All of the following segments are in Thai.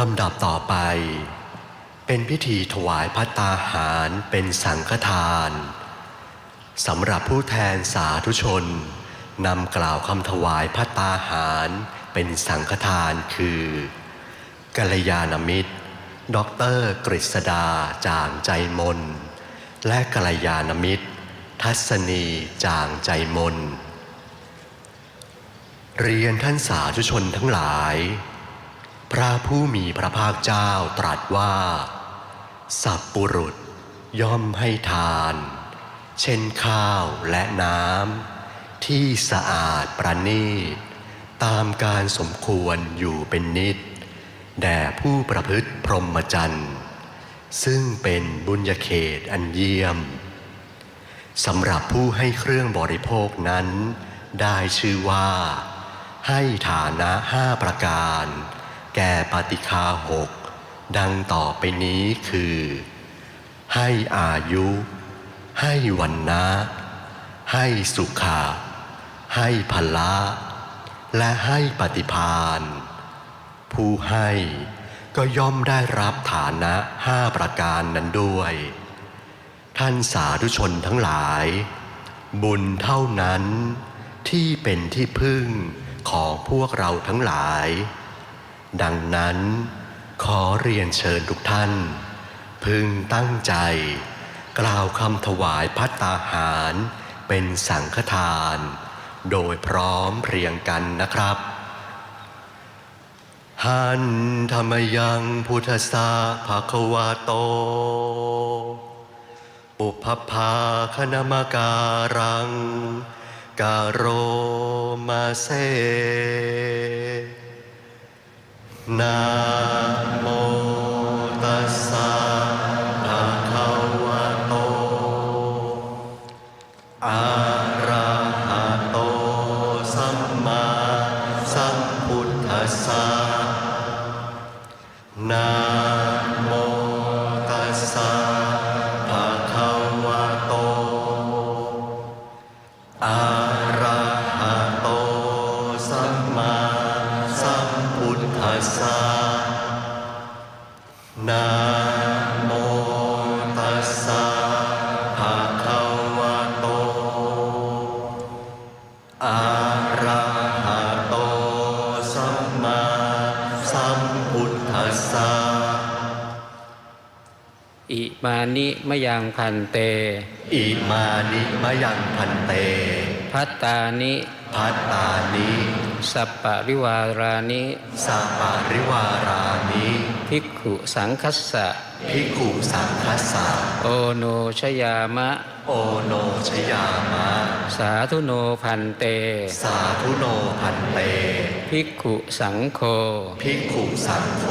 ลำดับต่อไป เป็นพิธีถวายพัตตาหารเป็นสังฆทานสำหรับผู้แทนสาธุชนนำกล่าวคำถวายพัตตาหารเป็นสังฆทานคือกัลยาณมิตรด็อกเตอร์กฤษดาจางใจมน และกัลยาณมิตร ทัศนีจางใจมน เรียนท่านสาธุชนทั้งหลาย พระผู้มีพระภาคเจ้าตรัสว่า สัพปุรุษย่อมให้ทาน เช่นข้าวและน้ำที่สะอาดประณีต ตามการสมควรอยู่เป็นนิด แด่ผู้ประพฤติพรหมจรรย์ ซึ่งเป็นบุญญาเขตอันเยี่ยมสำหรับผู้ให้เครื่องบริโภคนั้น ได้ชื่อว่า ให้ฐานะห้าประการ แก่ปฏิคาหก ดังต่อไปนี้คือ ให้อายุ ให้วันนะให้สุขะให้พละ และให้ปฏิพานผู้ให้ก็ย่อมได้รับฐานะห้าประการนั้นด้วย ท่านสาธุชนทั้งหลาย บุญเท่านั้นที่เป็นที่พึ่งของพวกเราทั้งหลาย ดังนั้น ขอเรียนเชิญทุกท่าน พึงตั้งใจ กล่าวคำถวายพัตตาหาร เป็นสังฆทาน โดยพร้อมเพรียงกันนะครับ หันธรรมยังพุทธสาภาควาโตอุปภาคณมการัง กาโรมาเซ นะโม อิมานิมะยังพันเต อิมานิมะยังพันเต พัตตานิพัตตานิสัปปะริวารานิสัปปาริวารานิภิกขุสังคัสสะภิกขุสังคัสสะโอโนชยามะ โอโนชยามะ สาธุโนพันเต สาธุโนพันเตภิกขุสังโฆภิกขุสังโฆ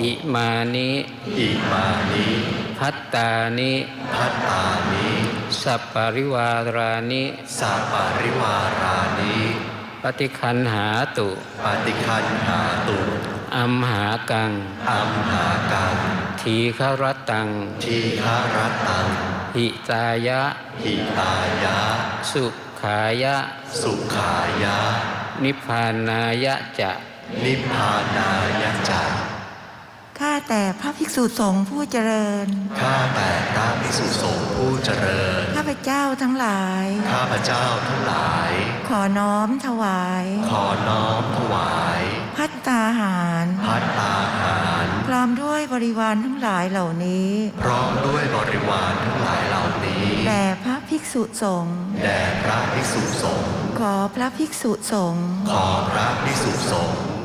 อิมานิ อิมานิ พัตตานิพัตตานิสัปปะริวารานิสัปปาริวารานิปฏิคันหาตุปฏิคันหาตุอัมหากังอัมหากัง ทีฆรตัง ทีฆารตัง หิตายะ หิตายะ สุขายะ สุขายะ นิพพานายะจะ นิพพานายะจัก ข้าแต่พระภิกษุสงฆ์ผู้เจริญ ข้าแต่พระภิกษุสงฆ์ผู้เจริญ ข้าพเจ้าทั้งหลาย ข้าพเจ้าทั้งหลาย ขอน้อมถวาย ขอน้อมถวาย พัตตาหาร พัตตาหาร พร้อมด้วยบริวารทั้งหลายเหล่านี้ พร้อมด้วยบริวารทั้งหลายเหล่านี้แด่พระภิกษุสงฆ์ แด่พระภิกษุสงฆ์ ขอพระภิกษุสงฆ์ ขอพระภิกษุสงฆ์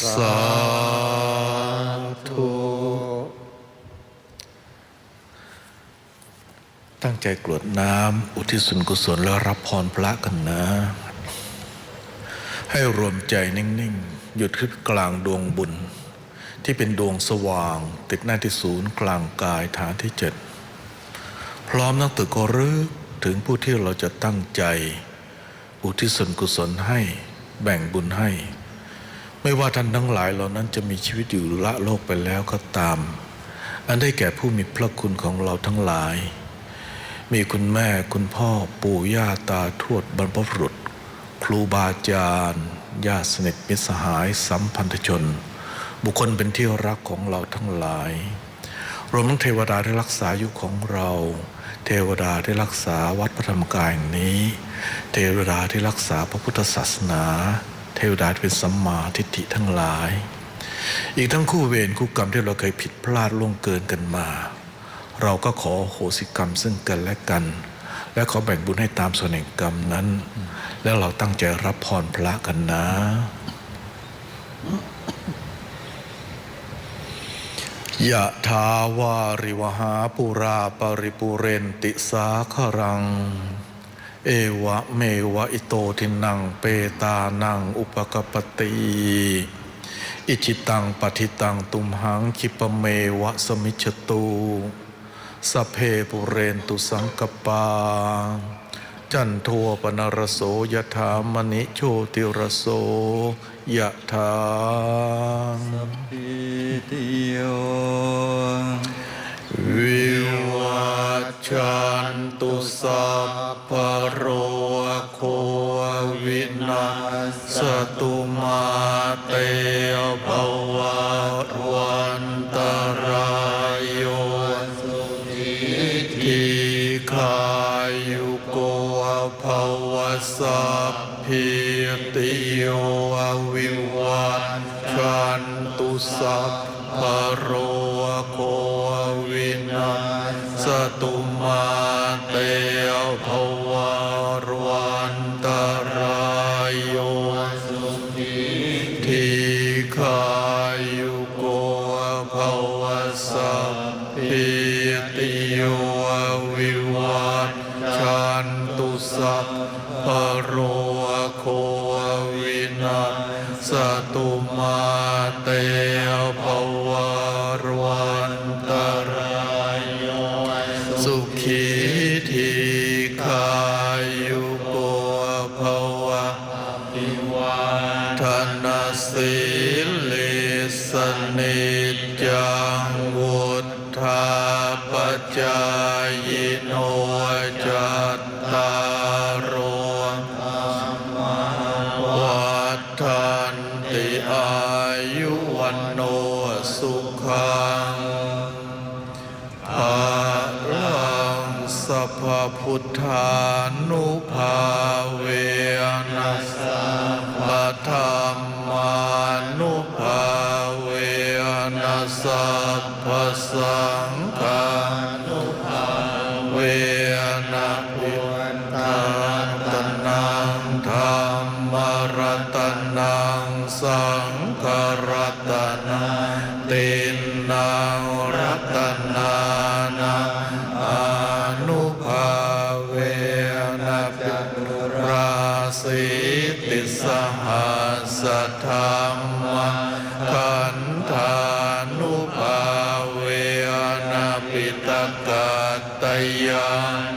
สาธุตั้งใจกรวดน้ำอุทิศส่วนกุศลแล้วรับพรพระกันนะ ให้รวมใจนิ่ง ๆ หยุดขึ้นกลางดวงบุญ ที่เป็นดวงสว่าง ติดหน้าที่ศูนย์กลางกายฐานที่เจ็ดพร้อมนักตึกก็รึกถึงผู้ที่เราจะตั้งใจ อุทิศส่วนกุศลให้ แบ่งบุญให้ ไม่ว่าท่านทั้งหลายเหล่านั้นจะมีชีวิตอยู่ละโลกไปแล้วก็ตาม อันได้แก่ผู้มีพระคุณของเราทั้งหลาย มีคุณแม่คุณพ่อปู่ย่าตาทวดบรรพบุรุษ ครูบาอาจารย์ญาติสนิทมิตรสหายสัมพันธชน บุคคลเป็นที่รักของเราทั้งหลาย รวมทั้งเทวดาที่รักษาอยู่ของเรา เทวดาที่รักษาวัดพระธรรมกายนี้ เทวดาที่รักษาพระพุทธศาสนา เทวดาที่เป็นสัมมาทิฏฐิทั้งหลาย อีกทั้งคู่เวรคู่กรรมที่เราเคยผิดพลาดล่วงเกินกันมา เราก็ขออโหสิกรรมซึ่งกันและกัน และขอแบ่งบุญให้ตามส่วนแห่งกรรมนั้น แล้วเราตั้งใจรับพรพระกันนะ ยะทาวาริวหาปุราปริปุเรนติสาครัง เอวะเมวะอิโตทินังเปตานังอุปกปปติอิจิตังปฏิตังตุมหังคิปเมวะสมิจตุสเพปุเรนตุสังกปา จันโทปนรโสยถามณิโชติรโสยะถา สัพพะโรโควินาสตุมาเตภวารวันตรายโยสุขีทีขายุโกภวสัพพิติโยวิวัชชันตุสัพพะโรโควินาสตุมา ทธานุภาเวนัสสะปะธรรมานุภาเวนัสสะปะสังฆานุภาเวนะพุทธา ยา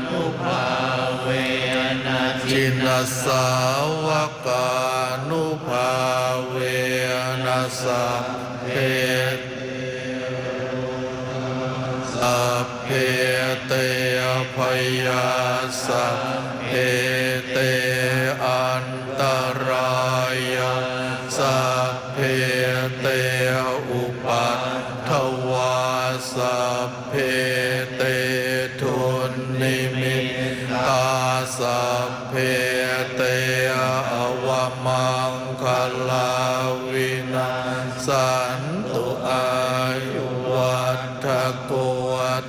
นุภาเวนะจินสาวกานุภาเวนะสัพเพสัพเพเตพยาสัพเพเตอันตรายสัพเพเตอุปัฏฐวาสัพเพเต ทุนนิมิตตาสัพเพเตอวมังคลาวินาสันตุอายุวัฏโก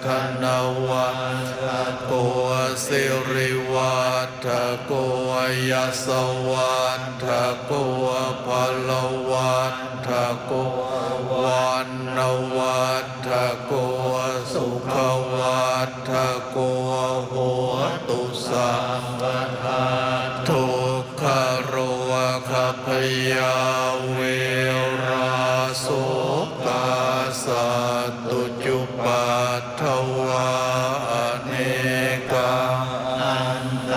ธนวัฏโกสิริวัฏโกยสวัฏโกพลวัฏโกวันนวัฏโก อัตโกโหตุสังฆทาทุกขโรคพยาเวราโสกาสัตุจุปัฏฐวาเนกางอันต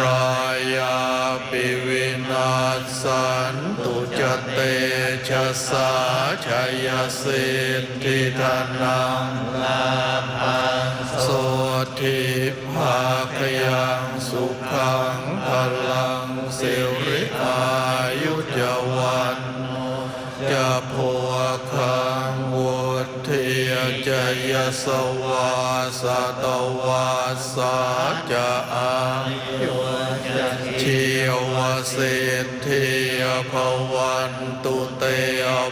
รายาปิวินาสันตุจเตชะสาชยสิทธิธนังลาภา สวาสตวาสาจะอายุชีวสิทธิภวันตุเต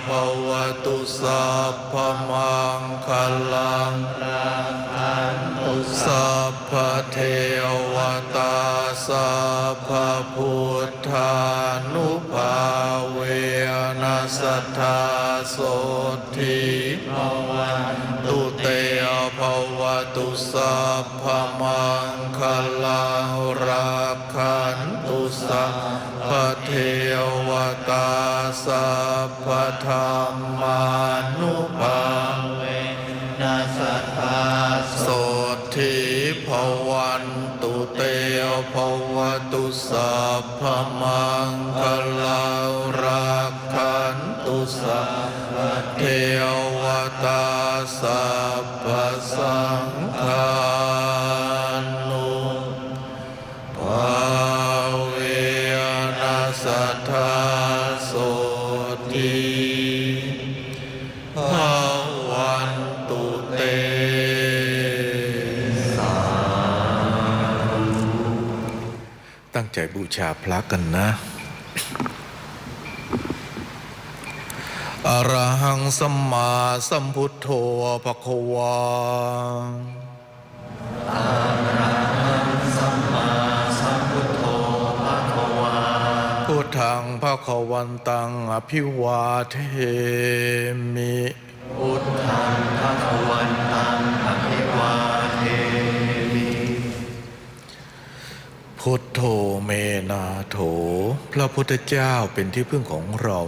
ภวตุสัพพมังคลังสัพพเทวตาสัพพพุทธานุภาเวนัสธา สัพพมังคลังรักขันตุสัพพเทวตาสัพพธรรมานุภาเวนัสธาโสทิภวันตุเตภวตุสัพพมังคลารักขันตุสัพพเทวตาสัพ บูชาพระกันนะอรหังสัมมาสัมพุทโธภควา พุทธังภควันตังอภิวาเทมิ พุทธังภะคะวันตัง นาโถ พระพุทธเจ้าเป็นที่พึ่งของเรา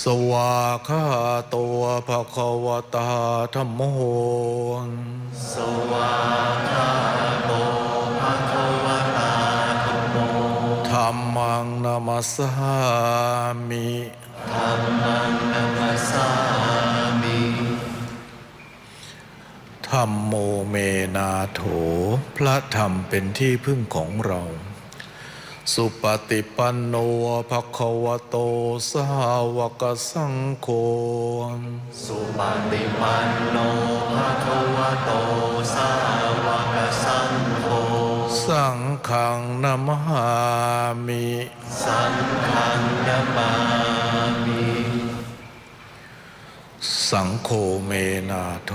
สวาคาตัวภะควตาธรรมโหสวาคาโตภะควตาธัมโมธรรมังนามัสสามิธัมมังนัมสสามิธรรมโมเมนาโถ พระธรรมเป็นที่พึ่งของเรา สุปฏิปันโนภะคะวะโตสาวกสังโฆ สุปฏิปันโนภะคะวะโตสาวกสังโฆ สังฆังนามามิ สังฆังนามามิ สังโฆเมนาโถ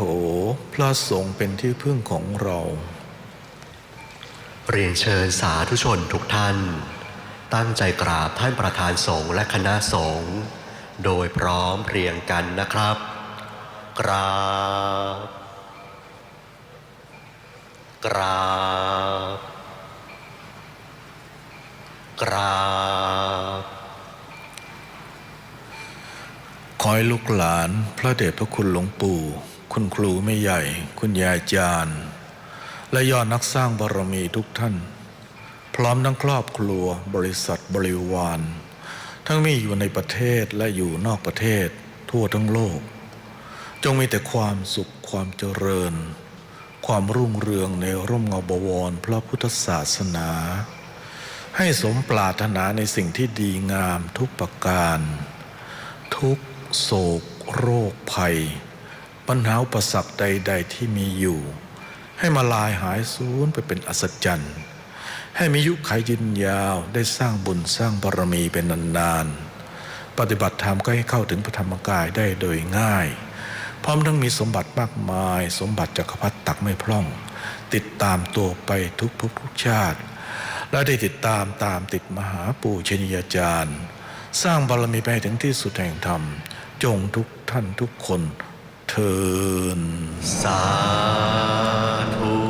พระสงฆ์เป็นที่พึ่งของเรา เรียนเชิญสาธุชนทุกท่าน ตั้งใจกราบท่านประธานสงฆ์และคณะสงฆ์โดยพร้อมเพรียงกันนะครับ กราบ กราบ กราบ ขอให้ลูกหลานพระเดชพระคุณหลวงปู่ คุณครูไม่ใหญ่ คุณยายจารย์ และยอดนักสร้างบารมีทุกท่าน พร้อมทั้งครอบครัวบริษัทบริวาร ทั้งมีอยู่ในประเทศและอยู่นอกประเทศ ทั่วทั้งโลก จงมีแต่ความสุขความเจริญ ความรุ่งเรืองในร่มเงาบวรพระพุทธศาสนา ให้สมปรารถนาในสิ่งที่ดีงามทุกประการ ทุกโศก โรคภัย ปัญหาอุปสรรคใด ๆ ที่มีอยู่ ให้มาลายหายสูญไปเป็นอัศจรรย์ ให้มียุคขายยืนยาวได้สร้างบุญสร้างบารมีเป็นนานๆ ปฏิบัติธรรมก็ให้เข้าถึงพระธรรมกายได้โดยง่าย พร้อมทั้งมีสมบัติมากมาย สมบัติจักรพรรดิตักไม่พร่อง ติดตามตัวไปทุกภพทุกชาติ และได้ติดตามตามติดมหาปู่ชนียาจารย์ สร้างบารมีไปถึงที่สุดแห่งธรรม จงทุกท่านทุกคน เทินสาธุ